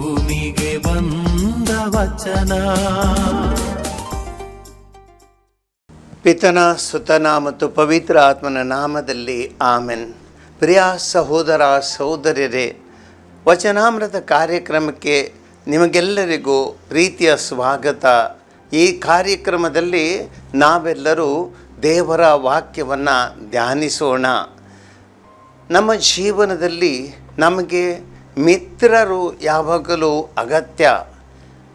ಭೂಮಿಗೆ ಬಂದ ವಚನ. ಪಿತನ, ಸುತನ ಮತ್ತು ಪವಿತ್ರ ಆತ್ಮನ ನಾಮದಲ್ಲಿ ಆಮೆನ್. ಪ್ರಿಯ ಸಹೋದರ, ಸಹೋದರಿಯರೇ, ವಚನಾಮೃತ ಕಾರ್ಯಕ್ರಮಕ್ಕೆ ನಿಮಗೆಲ್ಲರಿಗೂ ಪ್ರೀತಿಯ ಸ್ವಾಗತ. ಈ ಕಾರ್ಯಕ್ರಮದಲ್ಲಿ ನಾವೆಲ್ಲರೂ ದೇವರ ವಾಕ್ಯವನ್ನು ಧ್ಯಾನಿಸೋಣ. ನಮ್ಮ ಜೀವನದಲ್ಲಿ ನಮಗೆ ಮಿತ್ರರು ಯಾವಾಗಲೂ ಅಗತ್ಯ.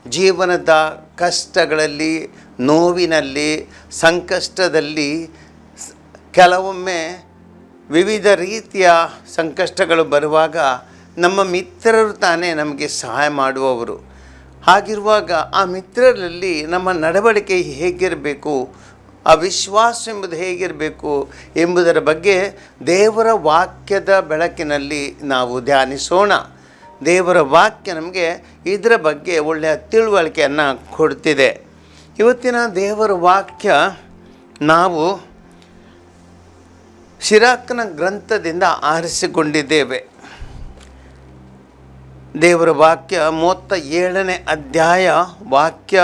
ಜೀವನದ ಕಷ್ಟಗಳಲ್ಲಿ, ನೋವಿನಲ್ಲಿ, ಸಂಕಷ್ಟದಲ್ಲಿ ಕೆಲವೊಮ್ಮೆ ವಿವಿಧ ರೀತಿಯ ಸಂಕಷ್ಟಗಳು ಬರುವಾಗ ನಮ್ಮ ಮಿತ್ರರು ತಾನೇ ನಮಗೆ ಸಹಾಯ ಮಾಡುವವರು. ಹಾಗಿರುವಾಗ ಆ ಮಿತ್ರರಲ್ಲಿ ನಮ್ಮ ನಡವಳಿಕೆ ಹೇಗಿರಬೇಕು ಆ ವಿಶ್ವಾಸ ಎಂಬುದು ಹೇಗಿರಬೇಕು ಎಂಬುದರ ಬಗ್ಗೆ ದೇವರ ವಾಕ್ಯದ ಬೆಳಕಿನಲ್ಲಿ ನಾವು ಧ್ಯಾನಿಸೋಣ. ದೇವರ ವಾಕ್ಯ ನಮಗೆ ಇದರ ಬಗ್ಗೆ ಒಳ್ಳೆಯ ತಿಳುವಳಿಕೆಯನ್ನು ಕೊಡ್ತಿದೆ. ಇವತ್ತಿನ ದೇವರ ವಾಕ್ಯ ನಾವು ಶಿರಾಕ್ನ ಗ್ರಂಥದಿಂದ ಆರಿಸಿಕೊಂಡಿದ್ದೇವೆ. ದೇವರ ವಾಕ್ಯ ಮೂವತ್ತ ಏಳನೇ ಅಧ್ಯಾಯ ವಾಕ್ಯ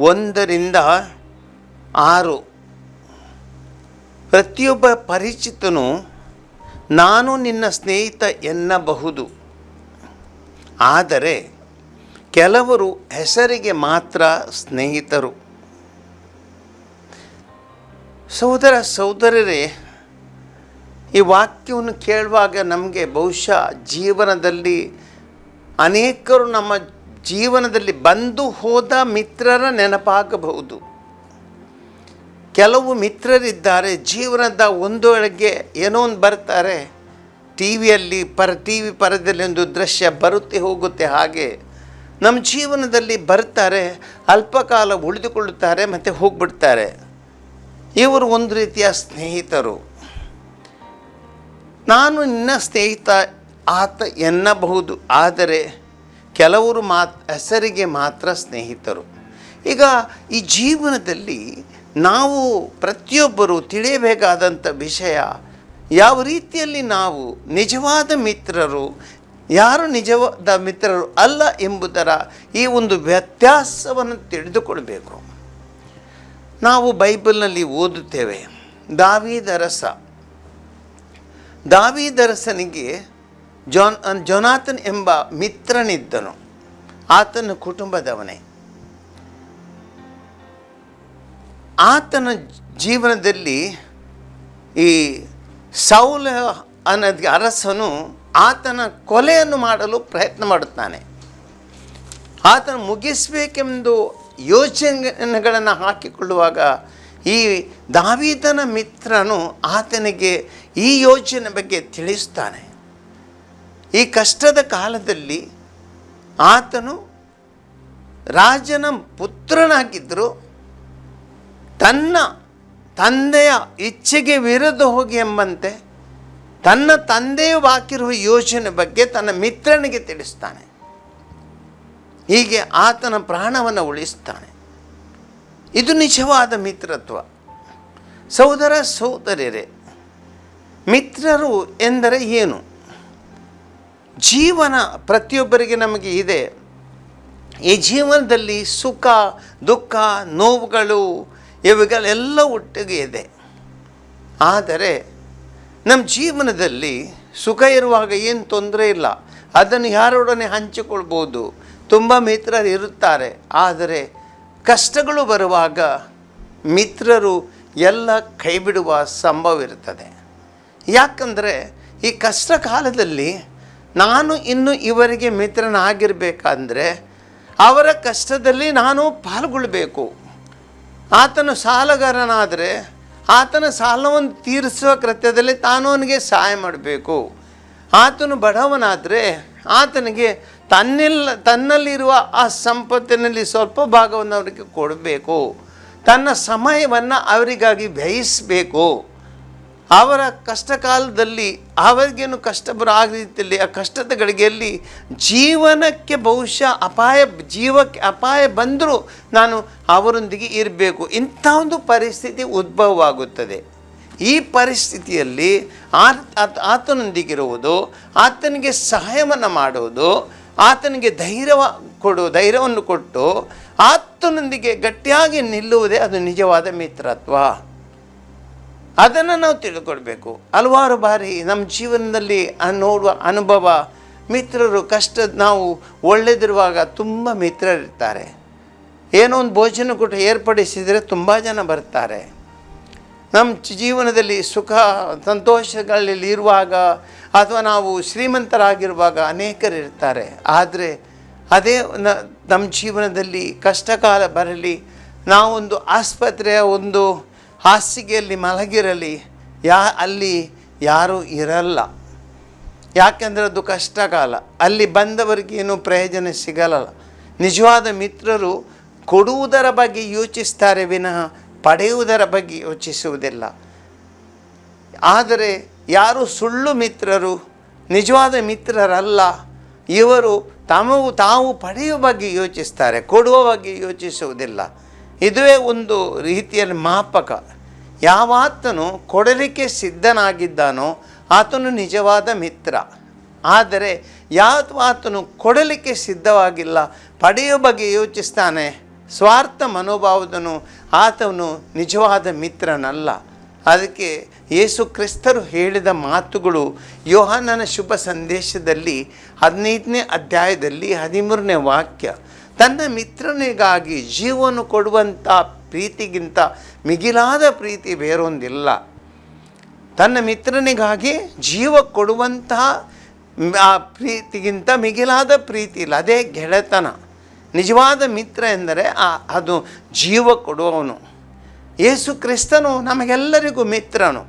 ಒಂದರಿಂದ ಆರು. ಪ್ರತಿಯೊಬ್ಬ ಪರಿಚಿತನು, ನಾನು ನಿನ್ನ ಸ್ನೇಹಿತ ಎನ್ನಬಹುದು. ಆದರೆ ಕೆಲವರು ಹೆಸರಿಗೆ ಮಾತ್ರ ಸ್ನೇಹಿತರು. ಸಹೋದರ ಸಹೋದರರೇ, ಈ ವಾಕ್ಯವನ್ನು ಕೇಳುವಾಗ ನಮಗೆ ಬಹುಶಃ ಜೀವನದಲ್ಲಿ ಅನೇಕರು ನಮ್ಮ ಜೀವನದಲ್ಲಿ ಬಂದು ಹೋದ ಮಿತ್ರರ ನೆನಪಾಗಬಹುದು. ಕೆಲವು ಮಿತ್ರರಿದ್ದಾರೆ, ಜೀವನದ ಒಂದು ಒಳಗೆ ಏನೋ ಒಂದು ಬರ್ತಾರೆ. ಟಿ ವಿಯಲ್ಲಿ ಪರ ಟಿ ವಿ ಪರದಲ್ಲಿ ಒಂದು ದೃಶ್ಯ ಬರುತ್ತೆ ಹೋಗುತ್ತೆ ಹಾಗೆ. ನಮ್ಮ ಜೀವನದಲ್ಲಿ ಬರ್ತಾರೆ ಅಲ್ಪಕಾಲ ಉಳಿದುಕೊಳ್ಳುತ್ತಾರೆ, ಮತ್ತು ಹೋಗ್ಬಿಡ್ತಾರೆ. ಇವರು ಒಂದು ರೀತಿಯ ಸ್ನೇಹಿತರು. ನಾನು ನಿನ್ನ ಸ್ನೇಹಿತ ಆತ ಎನ್ನಬಹುದು, ಆದರೆ ಕೆಲವರು ಮಾತ್, ಹೆಸರಿಗೆ ಮಾತ್ರ ಸ್ನೇಹಿತರು. ಈಗ ಈ ಜೀವನದಲ್ಲಿ ನಾವು ಪ್ರತಿಯೊಬ್ಬರು ತಿಳಿಯಬೇಕಾದಂಥ ವಿಷಯ ಯಾವ ರೀತಿಯಲ್ಲಿ ನಾವು ನಿಜವಾದ ಮಿತ್ರರು, ಯಾರು ನಿಜವಾದ ಮಿತ್ರರು ಅಲ್ಲ ಎಂಬುದರ ಈ ಒಂದು ವ್ಯತ್ಯಾಸವನ್ನು ತಿಳಿದುಕೊಳ್ಬೇಕು. ನಾವು ಬೈಬಲ್ನಲ್ಲಿ ಓದುತ್ತೇವೆ ದಾವಿದರಸ ದಾವಿದರಸನಿಗೆ ಜಾನ್, ಜೋನಾಥನ್ ಎಂಬ ಮಿತ್ರನಿದ್ದನು. ಆತನ ಕುಟುಂಬದವನೇ. ಆತನ ಜೀವನದಲ್ಲಿ ಈ ಸೌಲ ಅನ್ನೋದು ಅರಸನು ಆತನ ಕೊಲೆಯನ್ನು ಮಾಡಲು ಪ್ರಯತ್ನ ಮಾಡುತ್ತಾನೆ. ಆತನ ಮುಗಿಸಬೇಕೆಂದು ಯೋಚನೆಗಳನ್ನು ಹಾಕಿಕೊಳ್ಳುವಾಗ ಈ ದಾವಿದನ ಮಿತ್ರನು ಆತನಿಗೆ ಈ ಯೋಚನೆ ಬಗ್ಗೆ ತಿಳಿಸ್ತಾನೆ. ಈ ಕಷ್ಟದ ಕಾಲದಲ್ಲಿ ಆತನು ರಾಜನ ಪುತ್ರನಾಗಿದ್ದರು ತನ್ನ ತಂದೆಯ ಇಚ್ಛೆಗೆ ವಿರುದ್ಧ ಹೋಗಿ ಎಂಬಂತೆ ತನ್ನ ತಂದೆಯು ಹಾಕಿರುವ ಯೋಜನೆ ಬಗ್ಗೆ ತನ್ನ ಮಿತ್ರನಿಗೆ ತಿಳಿಸ್ತಾನೆ. ಹೀಗೆ ಆತನ ಪ್ರಾಣವನ್ನು ಉಳಿಸ್ತಾನೆ. ಇದು ನಿಜವಾದ ಮಿತ್ರತ್ವ. ಸಹೋದರ ಸಹೋದರಿಯರೇ, ಮಿತ್ರರು ಎಂದರೆ ಏನು? ಜೀವನ ಪ್ರತಿಯೊಬ್ಬರಿಗೆ ನಮಗೆ ಇದೆ. ಈ ಜೀವನದಲ್ಲಿ ಸುಖ, ದುಃಖ, ನೋವುಗಳು ಇವುಗಳೆಲ್ಲ ಒಟ್ಟಿಗೆ ಇದೆ. ಆದರೆ ನಮ್ಮ ಜೀವನದಲ್ಲಿ ಸುಖ ಇರುವಾಗ ಏನು ತೊಂದರೆ ಇಲ್ಲ. ಅದನ್ನು ಯಾರೊಡನೆ ಹಂಚಿಕೊಳ್ಬೋದು? ತುಂಬ ಮಿತ್ರರು ಇರುತ್ತಾರೆ. ಆದರೆ ಕಷ್ಟಗಳು ಬರುವಾಗ ಮಿತ್ರರು ಎಲ್ಲ ಕೈಬಿಡುವ ಸಂಭವ ಇರುತ್ತದೆ ಯಾಕಂದರೆ ಈ ಕಷ್ಟ ಕಾಲದಲ್ಲಿ ನಾನು ಇನ್ನು ಇವರಿಗೆ ಮಿತ್ರನಾಗಿರಬೇಕಂದ್ರೆ ಅವರ ಕಷ್ಟದಲ್ಲಿ ನಾನು ಪಾಲ್ಗೊಳ್ಬೇಕು. ಆತನು ಸಾಲಗಾರನಾದರೆ ಆತನ ಸಾಲವನ್ನು ತೀರಿಸುವ ಕೃತ್ಯದಲ್ಲಿ ತಾನು ಅವನಿಗೆ ಸಹಾಯ ಮಾಡಬೇಕು. ಆತನು ಬಡವನಾದರೆ ಆತನಿಗೆ ತನ್ನಿಲ್ಲ ತನ್ನಲ್ಲಿರುವ ಆ ಸಂಪತ್ತಿನಲ್ಲಿ ಸ್ವಲ್ಪ ಭಾಗವನ್ನು ಅವರಿಗೆ ಕೊಡಬೇಕು. ತನ್ನ ಸಮಯವನ್ನು ಅವರಿಗಾಗಿ ವ್ಯಯಿಸಬೇಕು. ಅವರ ಕಷ್ಟ ಕಾಲದಲ್ಲಿ ಅವರಿಗೇನು ಕಷ್ಟ ಬರೋ ಆ ಆ ಕಷ್ಟದ ಗಳಿಗೆಯಲ್ಲಿ ಜೀವನಕ್ಕೆ ಬಹುಶಃ ಅಪಾಯ, ಜೀವಕ್ಕೆ ಅಪಾಯ ಬಂದರೂ ನಾನು ಅವರೊಂದಿಗೆ ಇರಬೇಕು. ಇಂಥ ಒಂದು ಪರಿಸ್ಥಿತಿ ಉದ್ಭವವಾಗುತ್ತದೆ. ಈ ಪರಿಸ್ಥಿತಿಯಲ್ಲಿ ಆತ- ಆತನೊಂದಿಗಿರುವುದು, ಆತನಿಗೆ ಸಹಾಯವನ್ನು ಮಾಡುವುದು, ಆತನಿಗೆ ಧೈರ್ಯವ ಕೊಡು, ಧೈರ್ಯವನ್ನು ಕೊಟ್ಟು ಆತನೊಂದಿಗೆ ಗಟ್ಟಿಯಾಗಿ ನಿಲ್ಲುವುದೇ ಅದು ನಿಜವಾದ ಮಿತ್ರತ್ವ. ಅದನ್ನು ನಾವು ತಿಳ್ಕೊಳ್ಬೇಕು. ಹಲವಾರು ಬಾರಿ ನಮ್ಮ ಜೀವನದಲ್ಲಿ ನೋಡುವ ಅನುಭವ, ಮಿತ್ರರು ಕಷ್ಟ ನಾವು ಒಳ್ಳೆದಿರುವಾಗ ತುಂಬ ಮಿತ್ರರಿರ್ತಾರೆ. ಏನೋ ಒಂದು ಭೋಜನ ಕೂಟ ಏರ್ಪಡಿಸಿದರೆ ತುಂಬ ಜನ ಬರ್ತಾರೆ. ನಮ್ಮ ಜೀವನದಲ್ಲಿ ಸುಖ, ಸಂತೋಷಗಳಲ್ಲಿ ಇರುವಾಗ ಅಥವಾ ನಾವು ಶ್ರೀಮಂತರಾಗಿರುವಾಗ ಅನೇಕರಿರ್ತಾರೆ. ಆದರೆ ಅದೇ ನಮ್ಮ ಜೀವನದಲ್ಲಿ ಕಷ್ಟಕಾಲ ಬರಲಿ, ನಾವೊಂದು ಆಸ್ಪತ್ರೆಯ ಒಂದು ಹಾಸಿಗೆಯಲ್ಲಿ ಮಲಗಿರಲಿ, ಯಾ, ಅಲ್ಲಿ ಯಾರೂ ಇರಲ್ಲ. ಯಾಕೆಂದರೆ ಅದು ಕಷ್ಟಕಾಲ. ಅಲ್ಲಿ ಬಂದವರಿಗೇನು ಪ್ರಯೋಜನ ಸಿಗಲ್ಲ ನಿಜವಾದ ಮಿತ್ರರು ಕೊಡುವುದರ ಬಗ್ಗೆ ಯೋಚಿಸ್ತಾರೆ ವಿನಃ ಪಡೆಯುವುದರ ಬಗ್ಗೆ ಯೋಚಿಸುವುದಿಲ್ಲ. ಆದರೆ ಯಾರು ಸುಳ್ಳು ಮಿತ್ರರು, ನಿಜವಾದ ಮಿತ್ರರಲ್ಲ. ಇವರು ತಮಗೂ ತಾವು ಪಡೆಯುವ ಬಗ್ಗೆ ಯೋಚಿಸ್ತಾರೆ, ಕೊಡುವ ಬಗ್ಗೆ ಯೋಚಿಸುವುದಿಲ್ಲ. ಇದುವೇ ಒಂದು ರೀತಿಯಲ್ಲಿ ಮಾಪಕ. ಯಾವಾತನು ಕೊಡಲಿಕ್ಕೆ ಸಿದ್ಧನಾಗಿದ್ದಾನೋ ಆತನು ನಿಜವಾದ ಮಿತ್ರ. ಆದರೆ ಯಾವ ಆತನು ಕೊಡಲಿಕ್ಕೆ ಸಿದ್ಧವಾಗಿಲ್ಲ ಪಡೆಯುವ ಬಗ್ಗೆ ಯೋಚಿಸ್ತಾನೆ. ಸ್ವಾರ್ಥ ಮನೋಭಾವದನು ಆತನು ನಿಜವಾದ ಮಿತ್ರನಲ್ಲ. ಅದಕ್ಕೆ ಯೇಸು ಕ್ರಿಸ್ತರು ಹೇಳಿದ ಮಾತುಗಳು ಯೋಹಾನನ ಶುಭ ಸಂದೇಶದಲ್ಲಿ ಹದಿನೈದನೇ ಅಧ್ಯಾಯದಲ್ಲಿ ಹದಿಮೂರನೇ ವಾಕ್ಯ. ತನ್ನ ಮಿತ್ರನಿಗಾಗಿ ಜೀವವನ್ನು ಕೊಡುವಂಥ ಪ್ರೀತಿಗಿಂತ ಮಿಗಿಲಾದ ಪ್ರೀತಿ ಬೇರೊಂದಿಲ್ಲ. ತನ್ನ ಮಿತ್ರನಿಗಾಗಿ ಜೀವ ಕೊಡುವಂತಹ ಆ ಪ್ರೀತಿಗಿಂತ ಮಿಗಿಲಾದ ಪ್ರೀತಿ ಇಲ್ಲ. ಅದೇ ಗೆಳೆತನ. ನಿಜವಾದ ಮಿತ್ರ ಎಂದರೆ ಆ, ಅದು ಜೀವ ಕೊಡುವವನು. ಯೇಸು ಕ್ರಿಸ್ತನು ನಮಗೆಲ್ಲರಿಗೂ ಮಿತ್ರನು.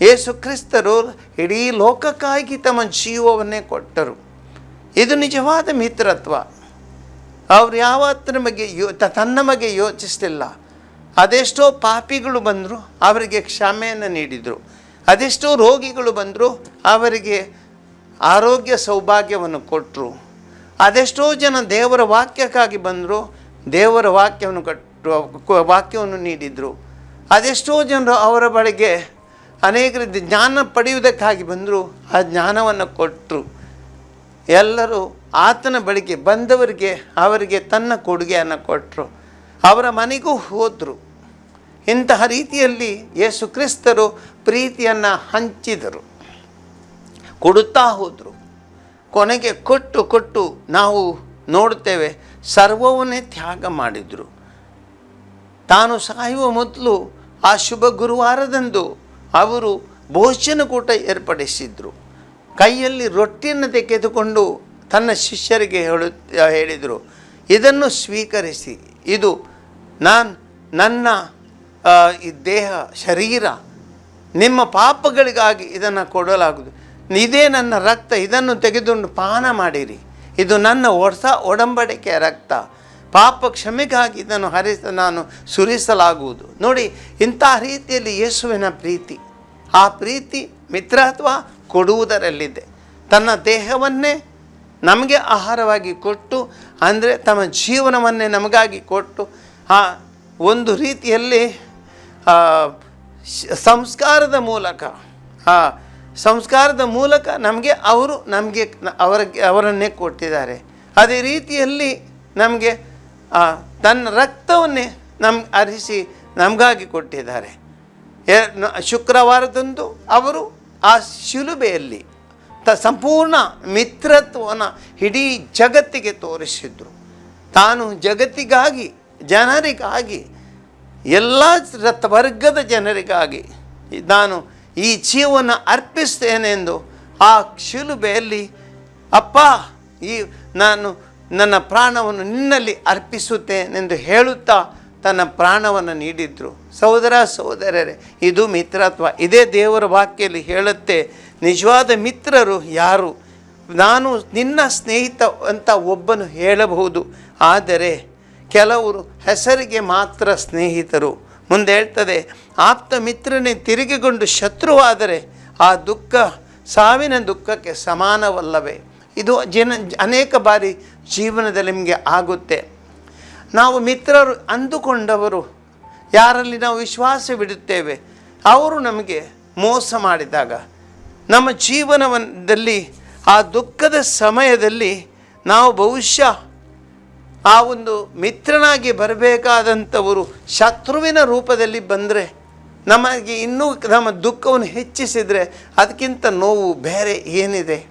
ಯೇಸು ಕ್ರಿಸ್ತರು ಇಡೀ ಲೋಕಕ್ಕಾಗಿ ತಮ್ಮ ಜೀವವನ್ನೇ ಕೊಟ್ಟರು. ಇದು ನಿಜವಾದ ಮಿತ್ರತ್ವ. ಅವ್ರು ಯಾವತ್ತಿನ ಬಗ್ಗೆ ಯೋ ತನ್ನ ಬಗ್ಗೆ ಯೋಚಿಸಲಿಲ್ಲ. ಅದೆಷ್ಟೋ ಪಾಪಿಗಳು ಬಂದರು ಅವರಿಗೆ ಕ್ಷಮೆಯನ್ನು ನೀಡಿದರು. ಅದೆಷ್ಟೋ ರೋಗಿಗಳು ಬಂದರು ಅವರಿಗೆ ಆರೋಗ್ಯ ಸೌಭಾಗ್ಯವನ್ನು ಕೊಟ್ಟರು ಅದೆಷ್ಟೋ ಜನ ದೇವರ ವಾಕ್ಯಕ್ಕಾಗಿ ಬಂದರು ದೇವರ ವಾಕ್ಯವನ್ನು ಕಟ್ಟು ವಾಕ್ಯವನ್ನು ನೀಡಿದರು. ಅದೆಷ್ಟೋ ಜನರು ಅವರ ಬಳಿಗೆ ಅನೇಕ ರೀತಿ ಜ್ಞಾನ ಪಡೆಯುವುದಕ್ಕಾಗಿ ಬಂದರು ಆ ಜ್ಞಾನವನ್ನು ಕೊಟ್ಟರು ಎಲ್ಲರೂ ಆತನ ಬಳಿಗೆ ಬಂದವರಿಗೆ ಅವರಿಗೆ ತನ್ನ ಕೊಡುಗೆಯನ್ನು ಕೊಟ್ಟರು ಅವರ ಮನೆಗೂ ಹೋದರು. ಇಂತಹ ರೀತಿಯಲ್ಲಿ ಯೇಸು ಕ್ರಿಸ್ತರು ಪ್ರೀತಿಯನ್ನು ಹಂಚಿದರು. ಕೊಡುತ್ತಾ ಹೋದರು. ಕೊನೆಗೆ ಕೊಟ್ಟು ಕೊಟ್ಟು ನಾವು ನೋಡುತ್ತೇವೆ, ಸರ್ವವನ್ನೇ ತ್ಯಾಗ ಮಾಡಿದರು. ತಾನು ಸಾಯುವ ಮೊದಲು ಆ ಶುಭ ಗುರುವಾರದಂದು ಅವರು ಭೋಜನಕೂಟ ಏರ್ಪಡಿಸಿದ್ರು. ಕೈಯಲ್ಲಿ ರೊಟ್ಟಿಯನ್ನು ತೆಗೆದುಕೊಂಡು ತನ್ನ ಶಿಷ್ಯರಿಗೆ ಹೇಳು, ಹೇಳಿದರು, ಇದನ್ನು ಸ್ವೀಕರಿಸಿ. ಇದು ನಾನು, ನನ್ನ ಈ ದೇಹ, ಶರೀರ, ನಿಮ್ಮ ಪಾಪಗಳಿಗಾಗಿ ಇದನ್ನು ಕೊಡಲಾಗುವುದು. ಇದೇ ನನ್ನ ರಕ್ತ, ಇದನ್ನು ತೆಗೆದುಕೊಂಡು ಪಾನ ಮಾಡಿರಿ. ಇದು ನನ್ನ ಹೊಸ ಒಡಂಬಡಿಕೆಯ ರಕ್ತ. ಪಾಪ ಕ್ಷಮೆಗಾಗಿ ಇದನ್ನು ಹರಿಸ, ನಾನು ಸುರಿಸಲಾಗುವುದು. ನೋಡಿ ಇಂಥ ರೀತಿಯಲ್ಲಿ ಯೇಸುವಿನ ಪ್ರೀತಿ. ಆ ಪ್ರೀತಿ ಮಿತ್ರತ್ವ ಕೊಡುವುದರಲ್ಲಿದೆ. ತನ್ನ ದೇಹವನ್ನೇ ನಮಗೆ ಆಹಾರವಾಗಿ ಕೊಟ್ಟು, ಅಂದರೆ ತಮ್ಮ ಜೀವನವನ್ನೇ ನಮಗಾಗಿ ಕೊಟ್ಟು, ಆ ಒಂದು ರೀತಿಯಲ್ಲಿ ಸಂಸ್ಕಾರದ ಮೂಲಕ, ಆ, ಸಂಸ್ಕಾರದ ಮೂಲಕ ನಮಗೆ ಅವರು ನಮಗೆ ಅವರ, ಅವರನ್ನೇ ಕೊಟ್ಟಿದ್ದಾರೆ. ಅದೇ ರೀತಿಯಲ್ಲಿ ನಮಗೆ ತನ್ನ ರಕ್ತವನ್ನೇ ನಮ್ಗೆ ಅರಿಸಿ ನಮಗಾಗಿ ಕೊಟ್ಟಿದ್ದಾರೆ. ಶುಕ್ರವಾರದಂದು ಅವರು ಆ ಶಿಲುಬೆಯಲ್ಲಿ ತ ಸಂಪೂರ್ಣ ಮಿತ್ರತ್ವವನ್ನು ಇಡೀ ಜಗತ್ತಿಗೆ ತೋರಿಸಿದ್ರು. ತಾನು ಜಗತ್ತಿಗಾಗಿ, ಜನರಿಗಾಗಿ, ಎಲ್ಲ ರಥವರ್ಗದ ಜನರಿಗಾಗಿ ನಾನು ಈ ಜೀವನ ಅರ್ಪಿಸ್ತೇನೆಂದು ಆ ಶಿಲುಬೆಯಲ್ಲಿ, ಅಪ್ಪ, ಈ ನಾನು ನನ್ನ ಪ್ರಾಣವನ್ನು ನಿನ್ನಲ್ಲಿ ಅರ್ಪಿಸುತ್ತೇನೆಂದು ಹೇಳುತ್ತಾ ತನ್ನ ಪ್ರಾಣವನ್ನು ನೀಡಿದ್ರು. ಸಹೋದರ, ಸಹೋದರರೇ, ಇದು ಮಿತ್ರತ್ವ. ಇದೇ ದೇವರ ವಾಕ್ಯಲ್ಲಿ ಹೇಳುತ್ತೆ, ನಿಜವಾದ ಮಿತ್ರರು ಯಾರು? ನಾನು ನಿನ್ನ ಸ್ನೇಹಿತ ಅಂತ ಒಬ್ಬನು ಹೇಳಬಹುದು. ಆದರೆ ಕೆಲವರು ಹೆಸರಿಗೆ ಮಾತ್ರ ಸ್ನೇಹಿತರು. ಮುಂದೆ ಹೇಳ್ತದೆ, ಆಪ್ತ ಮಿತ್ರನೇ ತಿರುಗಿಕೊಂಡು ಶತ್ರುವಾದರೆ ಆ ದುಃಖ ಸಾವಿನ ದುಃಖಕ್ಕೆ ಸಮಾನವಲ್ಲವೇ? ಇದು ಜನ, ಅನೇಕ ಬಾರಿ ಜೀವನದಲ್ಲಿ ನಿಮಗೆ ಆಗುತ್ತೆ. ನಾವು ಮಿತ್ರರು ಅಂದುಕೊಂಡವರು. ಯಾರಲ್ಲಿ ನಾವು ವಿಶ್ವಾಸವಿಡುತ್ತೇವೆ ಅವರು ನಮಗೆ ಮೋಸ ಮಾಡಿದಾಗ, ನಮ್ಮ ಜೀವನದಲ್ಲಿ, ಆ ದುಃಖದ ಸಮಯದಲ್ಲಿ ನಾವು ಬಹುಶಃ ಆ ಒಂದು ಮಿತ್ರನಾಗಿ ಬರಬೇಕಾದಂಥವರು ಶತ್ರುವಿನ ರೂಪದಲ್ಲಿ ಬಂದರೆ, ನಮಗೆ ಇನ್ನೂ ನಮ್ಮ ದುಃಖವನ್ನು ಹೆಚ್ಚಿಸಿದರೆ ಅದಕ್ಕಿಂತ ನೋವು ಬೇರೆ ಏನಿದೆ?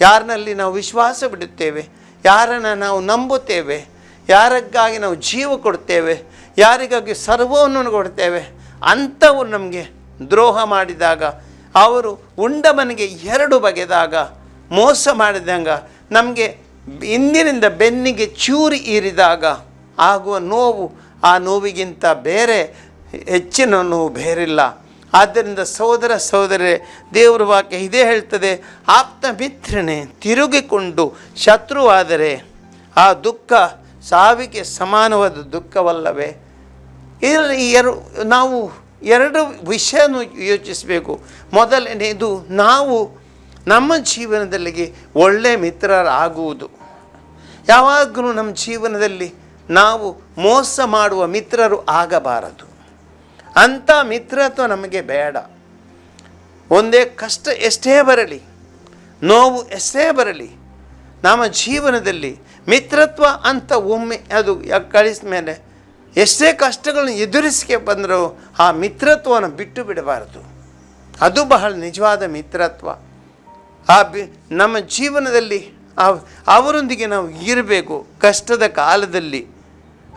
ಯಾರನಲ್ಲಿ ನಾವು ವಿಶ್ವಾಸ ಬಿಡುತ್ತೇವೆ? ಯಾರನ್ನು ನಾವು ನಂಬುತ್ತೇವೆ? ಯಾರಿಗಾಗಿ ನಾವು ಜೀವ ಕೊಡ್ತೇವೆ, ಯಾರಿಗಾಗಿ ಸರ್ವವನ್ನು ಕೊಡ್ತೇವೆ ಅಂಥವ್ರು ನಮಗೆ ದ್ರೋಹ ಮಾಡಿದಾಗ, ಅವರು ಉಂಡ ಮನೆಗೆ ಎರಡು ಬಗೆದಾಗ ಮೋಸ ಮಾಡಿದಾಗ, ನಮಗೆ ಇಂದಿನಿಂದ ಬೆನ್ನಿಗೆ ಚೂರಿ ಇರಿದಾಗ ಆಗುವ ನೋವು ಆ ನೋವಿಗಿಂತ ಬೇರೆ, ಹೆಚ್ಚಿನ ನೋವು ಬೇರಿಲ್ಲ. ಆದ್ದರಿಂದ ಸಹೋದರ ಸೋದರೇ ದೇವರ ವಾಕ್ಯ ಇದೇ ಹೇಳ್ತದೆ ಆಪ್ತ ಮಿತ್ರನೇ ತಿರುಗಿಕೊಂಡು ಶತ್ರುವಾದರೆ ಆ ದುಃಖ ಸಾವಿಗೆ ಸಮಾನವಾದ ದುಃಖವಲ್ಲವೇ? ಇದರಲ್ಲಿ ಎರಡು, ನಾವು ಎರಡು ವಿಷಯನೂ ಯೋಚಿಸಬೇಕು. ಮೊದಲನೇದು ನಾವು ನಮ್ಮ ಜೀವನದಲ್ಲಿ ಒಳ್ಳೆಯ ಮಿತ್ರರಾಗುವುದು. ಯಾವಾಗಲೂ ನಮ್ಮ ಜೀವನದಲ್ಲಿ ನಾವು ಮೋಸ ಮಾಡುವ ಮಿತ್ರರು ಆಗಬಾರದು. ಅಂಥ ಮಿತ್ರತ್ವ ನಮಗೆ ಬೇಡ. ಒಂದೇ ಕಷ್ಟ ಎಷ್ಟೇ ಬರಲಿ, ನೋವು ಎಷ್ಟೇ ಬರಲಿ, ನಮ್ಮ ಜೀವನದಲ್ಲಿ ಮಿತ್ರತ್ವ ಅಂತ ಒಮ್ಮೆ ಅದು ಕಳಿಸಿದ ಮೇಲೆ ಎಷ್ಟೇ ಕಷ್ಟಗಳನ್ನು ಎದುರಿಸಿಕೆ ಬಂದರೂ ಆ ಮಿತ್ರತ್ವವನ್ನು ಬಿಟ್ಟು ಬಿಡಬಾರದು. ಅದು ಬಹಳ ನಿಜವಾದ ಮಿತ್ರತ್ವ. ಆ ಬಿ ನಮ್ಮ ಜೀವನದಲ್ಲಿ ಆ ಅವರೊಂದಿಗೆ ನಾವು ಇರಬೇಕು ಕಷ್ಟದ ಕಾಲದಲ್ಲಿ.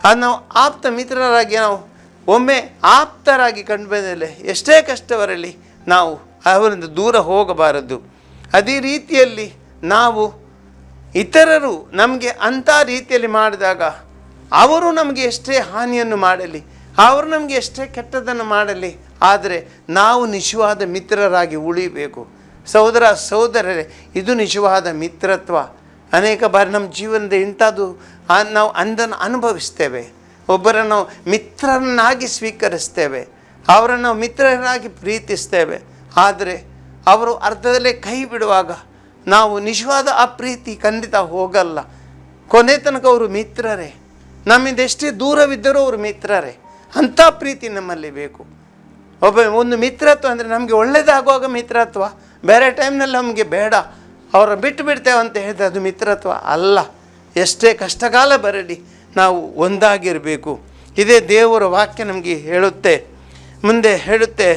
ಅದು ನಾವು ಆಪ್ತ ಮಿತ್ರರಾಗಿ ನಾವು ಒಮ್ಮೆ ಆಪ್ತರಾಗಿ ಕಂಡು ಬಂದಮೇಲೆ ಎಷ್ಟೇ ಕಷ್ಟವರಲ್ಲಿ ನಾವು ಅವರಿಂದ ದೂರ ಹೋಗಬಾರದು. ಅದೇ ರೀತಿಯಲ್ಲಿ ನಾವು ಇತರರು ನಮಗೆ ಅಂಥ ರೀತಿಯಲ್ಲಿ ಮಾಡಿದಾಗ ಅವರು ನಮಗೆ ಎಷ್ಟೇ ಹಾನಿಯನ್ನು ಮಾಡಲಿ, ಅವರು ನಮಗೆ ಎಷ್ಟೇ ಕೆಟ್ಟದನ್ನು ಮಾಡಲಿ, ಆದರೆ ನಾವು ನಿಜವಾದ ಮಿತ್ರರಾಗಿ ಉಳಿಬೇಕು. ಸಹೋದರ, ಸಹೋದರರೇ, ಇದು ನಿಜವಾದ ಮಿತ್ರತ್ವ. ಅನೇಕ ಬಾರಿ ನಮ್ಮ ಜೀವನದ ಇಂಥದ್ದು ನಾವು ಅಂದನ್ನು ಅನುಭವಿಸ್ತೇವೆ. ಒಬ್ಬರನ್ನು ನಾವು ಮಿತ್ರರನ್ನಾಗಿ ಸ್ವೀಕರಿಸ್ತೇವೆ. ಅವರನ್ನು ಮಿತ್ರರಾಗಿ ಪ್ರೀತಿಸ್ತೇವೆ. ಆದರೆ ಅವರು ಅರ್ಧದಲ್ಲೇ ಕೈ ಬಿಡುವಾಗ ನಾವು ನಿಜವಾದ ಆ ಪ್ರೀತಿ ಖಂಡಿತ ಹೋಗಲ್ಲ. ಕೊನೆ ತನಕ ಅವರು ಮಿತ್ರರೇ. ನಮ್ಮಿಂದ ಎಷ್ಟೇ ದೂರವಿದ್ದರೂ ಅವರು ಮಿತ್ರರೇ. ಅಂಥ ಪ್ರೀತಿ ನಮ್ಮಲ್ಲಿ ಬೇಕು. ಒಬ್ಬ ಒಂದು ಮಿತ್ರತ್ವ ಅಂದರೆ ನಮಗೆ ಒಳ್ಳೆಯದಾಗುವಾಗ ಮಿತ್ರತ್ವ, ಬೇರೆ ಟೈಮ್ನಲ್ಲಿ ನಮಗೆ ಬೇಡ. ಅವರ ಬಿಟ್ಟು ಬಿಡ್ತೇವೆ ಅಂತ ಹೇಳಿದ್ರೆ ಅದು ಮಿತ್ರತ್ವ ಅಲ್ಲ. ಎಷ್ಟೇ ಕಷ್ಟಕಾಲ ಬರಲಿ ನಾವು ಒಂದಾಗಿರಬೇಕು. ಇದೇ ದೇವರ ವಾಕ್ಯ ನಮಗೆ ಹೇಳುತ್ತೆ. ಮುಂದೆ ಹೇಳುತ್ತೆ,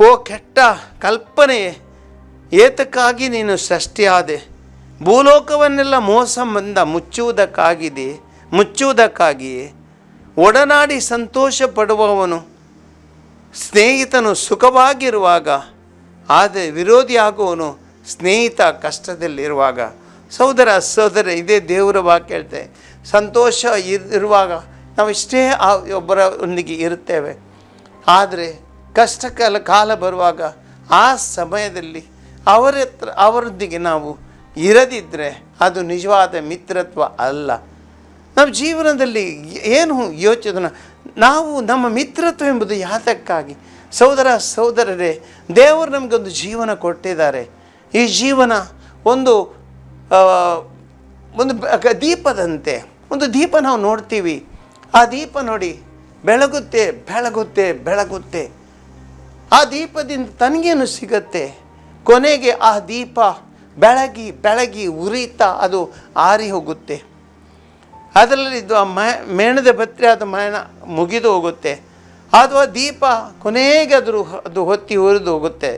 ಓ ಕೆಟ್ಟ ಕಲ್ಪನೆಯೇ ಏತಕ್ಕಾಗಿ ನೀನು ಸೃಷ್ಟಿಯಾದೆ? ಭೂಲೋಕವನ್ನೆಲ್ಲ ಮೋಸ ಬಂದ ಮುಚ್ಚುವುದಕ್ಕಾಗಿದೆ ಮುಚ್ಚುವುದಕ್ಕಾಗಿಯೇ? ಒಡನಾಡಿ ಸಂತೋಷ ಪಡುವವನು ಸ್ನೇಹಿತನು ಸುಖವಾಗಿರುವಾಗ, ಆದರೆ ವಿರೋಧಿಯಾಗುವನು ಸ್ನೇಹಿತ ಕಷ್ಟದಲ್ಲಿರುವಾಗ. ಸಹೋದರ ಸಹೋದರ, ಇದೇ ದೇವರ ವಾಕ್ಯ ಹೇಳ್ತೆ. ಸಂತೋಷ ಇರ್- ಇರುವಾಗ ನಾವು ಇಷ್ಟೇ ಆ ಒಬ್ಬರ ಒಂದಿಗೆ ಇರುತ್ತೇವೆ. ಆದರೆ ಕಷ್ಟ ಕಾಲ ಕಾಲ ಬರುವಾಗ ಆ ಸಮಯದಲ್ಲಿ ಅವರ ಹತ್ರ, ಅವರೊಂದಿಗೆ ನಾವು ಇರದಿದ್ದರೆ ಅದು ನಿಜವಾದ ಮಿತ್ರತ್ವ ಅಲ್ಲ. ನಮ್ಮ ಜೀವನದಲ್ಲಿ ಏನು ಯೋಚನೆ ನಾವು ನಮ್ಮ ಮಿತ್ರತ್ವ ಎಂಬುದು ಯಾತಕ್ಕಾಗಿ? ಸಹೋದರ ಸಹೋದರರೇ ದೇವರು ನಮಗೊಂದು ಜೀವನ ಕೊಟ್ಟಿದ್ದಾರೆ. ಈ ಜೀವನ ಒಂದು ಒಂದು ದೀಪದಂತೆ, ಒಂದು ದೀಪ ನಾವು ನೋಡ್ತೀವಿ. ಆ ದೀಪ ನೋಡಿ ಬೆಳಗುತ್ತೆ ಬೆಳಗುತ್ತೆ ಬೆಳಗುತ್ತೆ. ಆ ದೀಪದಿಂದ ತನಗೇನು ಸಿಗತ್ತೆ? ಕೊನೆಗೆ ಆ ದೀಪ ಬೆಳಗಿ ಬೆಳಗಿ ಉರಿತಾ ಅದು ಆರಿ ಹೋಗುತ್ತೆ. ಅದರಲ್ಲಿದ್ದು ಆ ಮ ಮೇಣದ ಭತ್ರೆ ಅದು ಮಯಣ ಮುಗಿದು ಹೋಗುತ್ತೆ. ಆ ದೀಪ ಕೊನೆಗೆ ಅದ್ರ ಅದು ಹೊತ್ತಿ ಉರಿದು ಹೋಗುತ್ತೆ.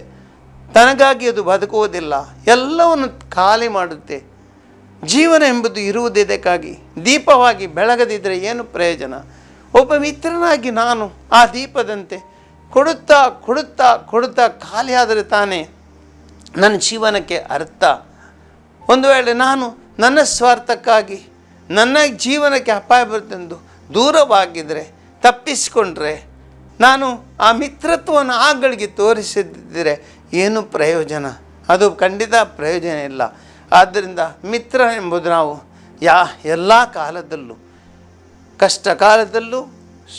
ತನಗಾಗಿ ಅದು ಬದುಕುವುದಿಲ್ಲ. ಎಲ್ಲವನ್ನು ಖಾಲಿ ಮಾಡುತ್ತೆ. ಜೀವನ ಎಂಬುದು ಇರುವುದಿದಕ್ಕಾಗಿ ದೀಪವಾಗಿ ಬೆಳಗದಿದ್ದರೆ ಏನು ಪ್ರಯೋಜನ? ಒಬ್ಬ ಮಿತ್ರನಾಗಿ ನಾನು ಆ ದೀಪದಂತೆ ಕೊಡುತ್ತಾ ಕೊಡುತ್ತಾ ಕೊಡುತ್ತಾ ಖಾಲಿಯಾದರೆ ತಾನೇ ನನ್ನ ಜೀವನಕ್ಕೆ ಅರ್ಥ. ಒಂದು ವೇಳೆ ನಾನು ನನ್ನ ಸ್ವಾರ್ಥಕ್ಕಾಗಿ, ನನ್ನ ಜೀವನಕ್ಕೆ ಅಪಾಯ ಬರುತ್ತೆಂದು ದೂರವಾಗಿದ್ದರೆ ತಪ್ಪಿಸಿಕೊಂಡ್ರೆ, ನಾನು ಆ ಮಿತ್ರತ್ವವನ್ನು ಆಗಳಿಗೆ ತೋರಿಸಿದ್ದರೆ ಏನು ಪ್ರಯೋಜನ? ಅದು ಖಂಡಿತ ಪ್ರಯೋಜನ ಇಲ್ಲ. ಆದ್ದರಿಂದ ಮಿತ್ರ ಎಂಬುದು ನಾವು ಯಾ ಎಲ್ಲ ಕಾಲದಲ್ಲೂ, ಕಷ್ಟ ಕಾಲದಲ್ಲೂ,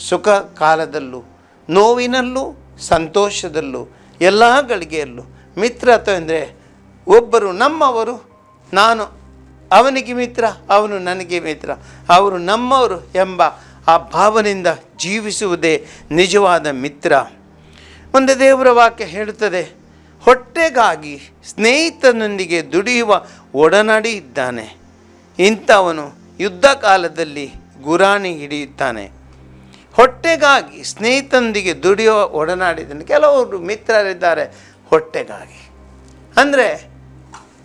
ಸುಖ ಕಾಲದಲ್ಲೂ, ನೋವಿನಲ್ಲೂ, ಸಂತೋಷದಲ್ಲೂ, ಎಲ್ಲ ಗಳಿಗೆಯಲ್ಲೂ ಮಿತ್ರತ್ವ ಅಂದರೆ ಒಬ್ಬರು ನಮ್ಮವರು, ನಾನು ಅವನಿಗೆ ಮಿತ್ರ, ಅವನು ನನಗೆ ಮಿತ್ರ. ಅವರು ನಮ್ಮವರು ಎಂಬ ಆ ಭಾವನೆಯಿಂದ ಜೀವಿಸುವುದೇ ನಿಜವಾದ ಮಿತ್ರ. ಒಂದು ದೇವರ ವಾಕ್ಯ ಹೇಳುತ್ತದೆ, ಹೊಟ್ಟೆಗಾಗಿ ಸ್ನೇಹಿತನೊಂದಿಗೆ ದುಡಿಯುವ ಒಡನಾಡಿ ಇದ್ದಾನೆ. ಇಂಥವನು ಯುದ್ಧ ಕಾಲದಲ್ಲಿ ಗುರಾಣಿ ಹಿಡಿಯುತ್ತಾನೆ. ಹೊಟ್ಟೆಗಾಗಿ ಸ್ನೇಹಿತನೊಂದಿಗೆ ದುಡಿಯುವ ಒಡನಾಡಿದ್ದಾನೆ. ಕೆಲವರು ಮಿತ್ರರಿದ್ದಾರೆ ಹೊಟ್ಟೆಗಾಗಿ. ಅಂದರೆ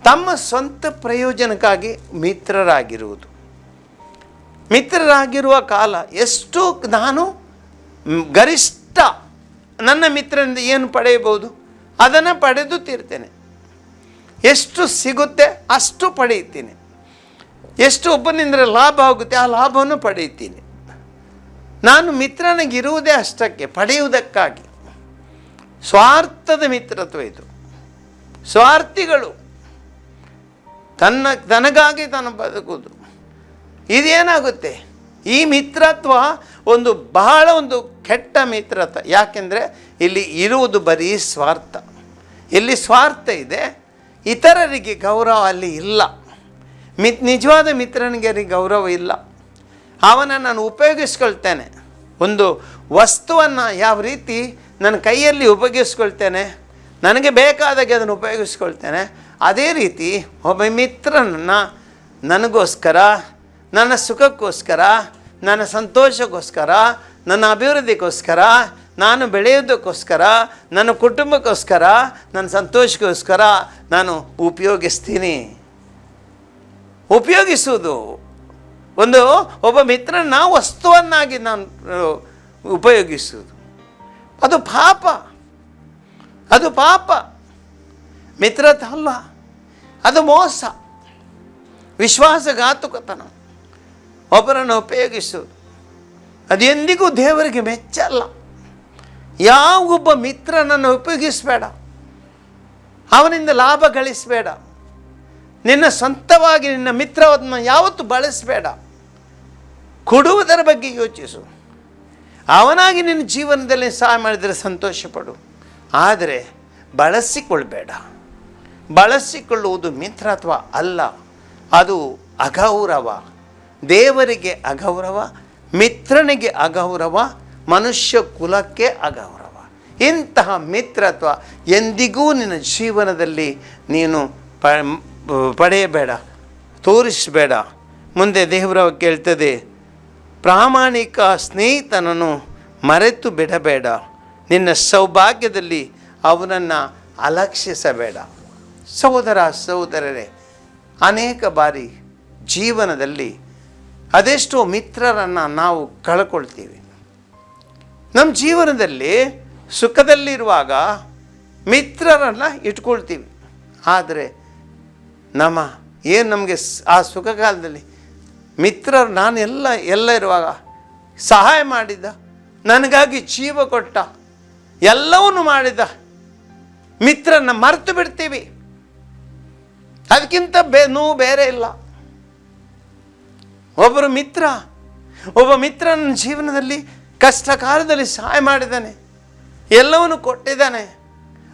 ತಮ್ಮ ಸ್ವಂತ ಪ್ರಯೋಜನಕ್ಕಾಗಿ ಮಿತ್ರರಾಗಿರುವುದು. ಮಿತ್ರರಾಗಿರುವ ಕಾಲ ಎಷ್ಟು ನಾನು ಗರಿಷ್ಠ ನನ್ನ ಮಿತ್ರನಿಂದ ಏನು ಪಡೆಯಬಹುದು? ಅದನ್ನು ಪಡೆದು ತೀರ್ತೇನೆ. ಎಷ್ಟು ಸಿಗುತ್ತೆ ಅಷ್ಟು ಪಡೆಯುತ್ತೇನೆ. ಎಷ್ಟು ಒಬ್ಬನಿಂದ ಲಾಭ ಆಗುತ್ತೆ ಆ ಲಾಭವನ್ನು ಪಡೆಯುತ್ತೀನಿ. ನಾನು ಮಿತ್ರನಿಗಿರುವುದೇ ಅಷ್ಟಕ್ಕೆ, ಪಡೆಯುವುದಕ್ಕಾಗಿ. ಸ್ವಾರ್ಥದ ಮಿತ್ರತ್ವ ಇದು. ಸ್ವಾರ್ಥಿಗಳು ತನ್ನ, ತನಗಾಗಿ ತಾನು ಬದುಕುವುದು. ಇದೇನಾಗುತ್ತೆ? ಈ ಮಿತ್ರತ್ವ ಒಂದು ಬಹಳ ಒಂದು ಕೆಟ್ಟ ಮಿತ್ರತ್ವ. ಯಾಕೆಂದರೆ ಇಲ್ಲಿ ಇರುವುದು ಬರೀ ಸ್ವಾರ್ಥ. ಇಲ್ಲಿ ಸ್ವಾರ್ಥ ಇದೆ. ಇತರರಿಗೆ ಗೌರವ ಅಲ್ಲಿ ಇಲ್ಲ. ಮಿತ್ ನಿಜವಾದ ಮಿತ್ರನಿಗೆ ಗೌರವ ಇಲ್ಲ. ಅವನ ನಾನು ಉಪಯೋಗಿಸ್ಕೊಳ್ತೇನೆ. ಒಂದು ವಸ್ತುವನ್ನು ಯಾವ ರೀತಿ ನನ್ನ ಕೈಯಲ್ಲಿ ಉಪಯೋಗಿಸ್ಕೊಳ್ತೇನೆ, ನನಗೆ ಬೇಕಾದಾಗೆ ಅದನ್ನು ಉಪಯೋಗಿಸ್ಕೊಳ್ತೇನೆ. ಅದೇ ರೀತಿ ಒಬ್ಬ ಮಿತ್ರನನ್ನು ನನಗೋಸ್ಕರ, ನನ್ನ ಸುಖಕ್ಕೋಸ್ಕರ, ನನ್ನ ಸಂತೋಷಕ್ಕೋಸ್ಕರ, ನನ್ನ ಅಭಿವೃದ್ಧಿಗೋಸ್ಕರ, ನಾನು ಬೆಳೆಯೋದಕ್ಕೋಸ್ಕರ ನನ್ನ ಕುಟುಂಬಕ್ಕೋಸ್ಕರ, ನನ್ನ ಸಂತೋಷಕ್ಕೋಸ್ಕರ ನಾನು ಉಪಯೋಗಿಸ್ತೀನಿ. ಉಪಯೋಗಿಸುವುದು ಒಂದು ಒಬ್ಬ ಮಿತ್ರನ ವಸ್ತುವನ್ನಾಗಿ ನಾನು ಉಪಯೋಗಿಸುವುದು. ಅದು ಪಾಪ. ಅದು ಪಾಪ. ಮಿತ್ರತ ಅಲ್ಲ. ಅದು ಮೋಸ. ವಿಶ್ವಾಸಘಾತುಕತನ. ಒಬ್ಬರನ್ನು ಉಪಯೋಗಿಸೋದು ಅದು ಎಂದಿಗೂ ದೇವರಿಗೆ ಮೆಚ್ಚಲ್ಲ. ಯಾವೊಬ್ಬ ಮಿತ್ರನನ್ನು ಉಪಯೋಗಿಸಬೇಡ. ಅವನಿಂದ ಲಾಭ ಗಳಿಸಬೇಡ. ನಿನ್ನ ಸ್ವಂತವಾಗಿ ನಿನ್ನ ಮಿತ್ರವನ್ನು ಯಾವತ್ತೂ ಬಳಸಬೇಡ. ಕೊಡುವುದರ ಬಗ್ಗೆ ಯೋಚಿಸು. ಅವನಾಗಿ ನಿನ್ನ ಜೀವನದಲ್ಲಿ ಸಹಾಯ ಮಾಡಿದರೆ ಸಂತೋಷಪಡು. ಆದರೆ ಬಳಸಿಕೊಳ್ಬೇಡ. ಬಳಸಿಕೊಳ್ಳುವುದು ಮಿತ್ರತ್ವ ಅಲ್ಲ. ಅದು ಅಗೌರವ. ದೇವರಿಗೆ ಅಗೌರವ, ಮಿತ್ರನಿಗೆ ಅಗೌರವ, ಮನುಷ್ಯ ಕುಲಕ್ಕೆ ಅಗೌರವ. ಇಂತಹ ಮಿತ್ರತ್ವ ಎಂದಿಗೂ ನಿನ್ನ ಜೀವನದಲ್ಲಿ ನೀನು ಪಡೆಯಬೇಡ, ತೋರಿಸಬೇಡ. ಮುಂದೆ ದೇವರ ಕೇಳ್ತದೆ ಪ್ರಾಮಾಣಿಕ ಸ್ನೇಹಿತನನ್ನು ಮರೆತು ಬಿಡಬೇಡ. ನಿನ್ನ ಸೌಭಾಗ್ಯದಲ್ಲಿ ಅವನನ್ನು ಅಲಕ್ಷಿಸಬೇಡ. ಸಹೋದರ ಸಹೋದರರೇ, ಅನೇಕ ಬಾರಿ ಜೀವನದಲ್ಲಿ ಅದೆಷ್ಟೋ ಮಿತ್ರರನ್ನು ನಾವು ಕಳ್ಕೊಳ್ತೀವಿ. ನಮ್ಮ ಜೀವನದಲ್ಲಿ ಸುಖದಲ್ಲಿರುವಾಗ ಮಿತ್ರರನ್ನು ಇಟ್ಕೊಳ್ತೀವಿ. ಆದರೆ ನಮ್ಮ ಏನು ನಮಗೆ ಆ ಸುಖ ಕಾಲದಲ್ಲಿ ಮಿತ್ರರು, ನಾನು ಎಲ್ಲ ಎಲ್ಲ ಇರುವಾಗ ಸಹಾಯ ಮಾಡಿದ್ದ, ನನಗಾಗಿ ಜೀವ ಕೊಟ್ಟ, ಎಲ್ಲವನ್ನು ಮಾಡಿದ ಮಿತ್ರನ ಮರೆತು ಬಿಡ್ತೀವಿ. ಅದಕ್ಕಿಂತ ಬೇ, ನೋವು ಬೇರೆ ಇಲ್ಲ. ಒಬ್ಬರು ಮಿತ್ರ, ಒಬ್ಬ ಮಿತ್ರ ನನ್ನ ಜೀವನದಲ್ಲಿ ಕಷ್ಟ ಕಾಲದಲ್ಲಿ ಸಹಾಯ ಮಾಡಿದ್ದಾನೆ, ಎಲ್ಲವನ್ನು ಕೊಟ್ಟಿದ್ದಾನೆ.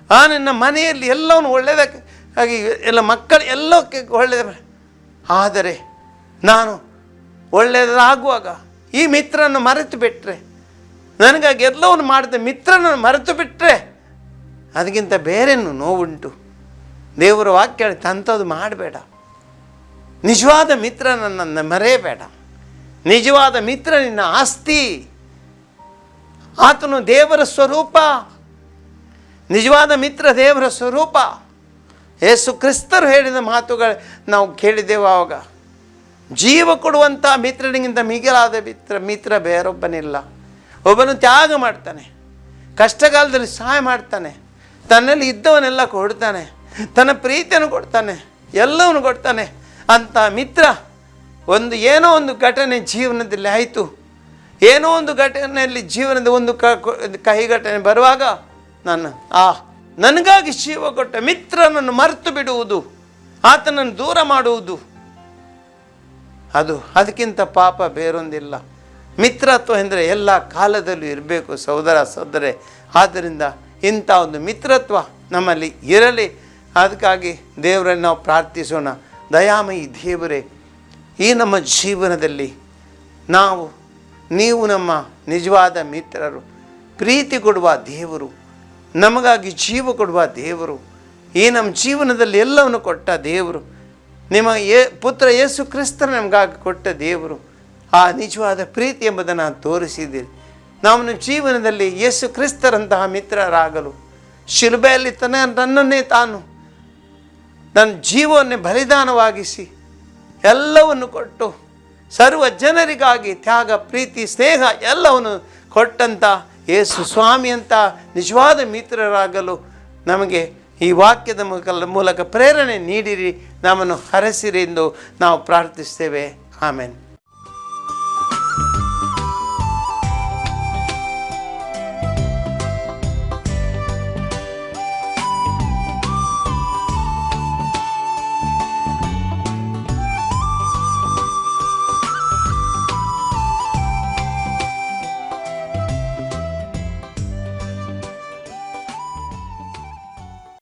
ಆ ನನ್ನ ಮನೆಯಲ್ಲಿ ಎಲ್ಲವನ್ನು ಒಳ್ಳೆಯದಕ್ಕೆ ಹಾಗೆ ಎಲ್ಲ ಮಕ್ಕಳು ಎಲ್ಲಕ್ಕೆ ಒಳ್ಳೆಯದ ಆದರೆ ನಾನು ಒಳ್ಳೆಯದಾಗುವಾಗ ಈ ಮಿತ್ರನ ಮರೆತು ಬಿಟ್ಟರೆ ನನಗಾಗಿ ಎಲ್ಲವನ್ನು ಮಾಡಿದ ಮಿತ್ರನನ್ನು ಮರೆತು ಬಿಟ್ಟರೆ ಅದಕ್ಕಿಂತ ಬೇರೇನು ನೋವುಂಟು? ದೇವರ ವಾಕ್ಯ ಅಂಥದ್ದು ಮಾಡಬೇಡ. ನಿಜವಾದ ಮಿತ್ರನನ್ನು ಮರೆಯಬೇಡ. ನಿಜವಾದ ಮಿತ್ರ ನಿನ್ನ ಆಸ್ತಿ, ಆತನು ದೇವರ ಸ್ವರೂಪ. ನಿಜವಾದ ಮಿತ್ರ ದೇವರ ಸ್ವರೂಪ. ಯೇಸು ಕ್ರಿಸ್ತರು ಹೇಳಿದ ಮಾತುಗಳು ನಾವು ಕೇಳಿದೆವು ಆವಾಗ. ಜೀವ ಕೊಡುವಂಥ ಮಿತ್ರನಿಗಿಂತ ಮಿಗಿಲಾದ ಮಿತ್ರ ಮಿತ್ರ ಬೇರೊಬ್ಬನಿಲ್ಲ. ಒಬ್ಬನು ತ್ಯಾಗ ಮಾಡ್ತಾನೆ. ಕಷ್ಟಕಾಲದಲ್ಲಿ ಸಹಾಯ ಮಾಡ್ತಾನೆ. ತನ್ನಲ್ಲಿ ಇದ್ದವನ್ನೆಲ್ಲ ಕೊಡ್ತಾನೆ. ತನ್ನ ಪ್ರೀತಿಯನ್ನು ಕೊಡ್ತಾನೆ. ಎಲ್ಲವನ್ನು ಕೊಡ್ತಾನೆ. ಅಂತ ಮಿತ್ರ ಒಂದು ಏನೋ ಒಂದು ಘಟನೆ ಜೀವನದಲ್ಲಿ ಆಯಿತು. ಏನೋ ಒಂದು ಘಟನೆಯಲ್ಲಿ ಜೀವನದ ಒಂದು ಕಹಿ ಘಟನೆ ಬರುವಾಗ ನಾನು ಆ, ನನಗಾಗಿ ಜೀವ ಕೊಟ್ಟ ಮಿತ್ರನನ್ನು ಮರೆತು ಬಿಡುವುದು, ಆತನನ್ನು ದೂರ ಮಾಡುವುದು ಅದು ಅದಕ್ಕಿಂತ ಪಾಪ ಬೇರೊಂದಿಲ್ಲ. ಮಿತ್ರತ್ವ ಎಂದರೆ ಎಲ್ಲ ಕಾಲದಲ್ಲೂ ಇರಬೇಕು ಸಹೋದರ ಸಹೋದರೆ ಆದ್ದರಿಂದ ಇಂಥ ಒಂದು ಮಿತ್ರತ್ವ ನಮ್ಮಲ್ಲಿ ಇರಲಿ. ಅದಕ್ಕಾಗಿ ದೇವರನ್ನು ನಾವು ಪ್ರಾರ್ಥಿಸೋಣ. ದಯಾಮಯಿ ದೇವರೇ, ಈ ನಮ್ಮ ಜೀವನದಲ್ಲಿ ನಾವು, ನೀವು ನಮ್ಮ ನಿಜವಾದ ಮಿತ್ರರು, ಪ್ರೀತಿ ಕೊಡುವ ದೇವರು, ನಮಗಾಗಿ ಜೀವ ಕೊಡುವ ದೇವರು, ಈ ನಮ್ಮ ಜೀವನದಲ್ಲಿ ಎಲ್ಲವನ್ನು ಕೊಟ್ಟ ದೇವರು ನಿಮ್ಮ ಯೇ ಪುತ್ರ ಯೇಸು ಕ್ರಿಸ್ತನ ನಮಗಾಗಿ ಕೊಟ್ಟ ದೇವರು, ಆ ನಿಜವಾದ ಪ್ರೀತಿ ಎಂಬುದನ್ನು ತೋರಿಸಿದ್ದೀರಿ ನಮ್ಮ ಜೀವನದಲ್ಲಿ ಯೇಸು ಕ್ರಿಸ್ತರಂತಹ ಮಿತ್ರರಾಗಲು, ಶಿಲುಬೆಯಲ್ಲಿ ತನ್ನ ನನ್ನನ್ನೇ ತಾನು ನನ್ನ ಜೀವವನ್ನೇ ಬಲಿದಾನವಾಗಿಸಿ ಎಲ್ಲವನ್ನು ಕೊಟ್ಟು, ಸರ್ವ ಜನರಿಗಾಗಿ ತ್ಯಾಗ, ಪ್ರೀತಿ, ಸ್ನೇಹ ಎಲ್ಲವನ್ನು ಕೊಟ್ಟಂಥ ಯೇಸು ಸ್ವಾಮಿ ಅಂತ ನಿಜವಾದ ಮಿತ್ರರಾಗಲು ನಮಗೆ ಈ ವಾಕ್ಯದ ಮೂಲಕ ಪ್ರೇರಣೆ ನೀಡಿರಿ. ನಮ್ಮನ್ನು ಹರಸಿರಿ ಎಂದು ನಾವು ಪ್ರಾರ್ಥಿಸ್ತೇವೆ. ಆಮೇಲೆ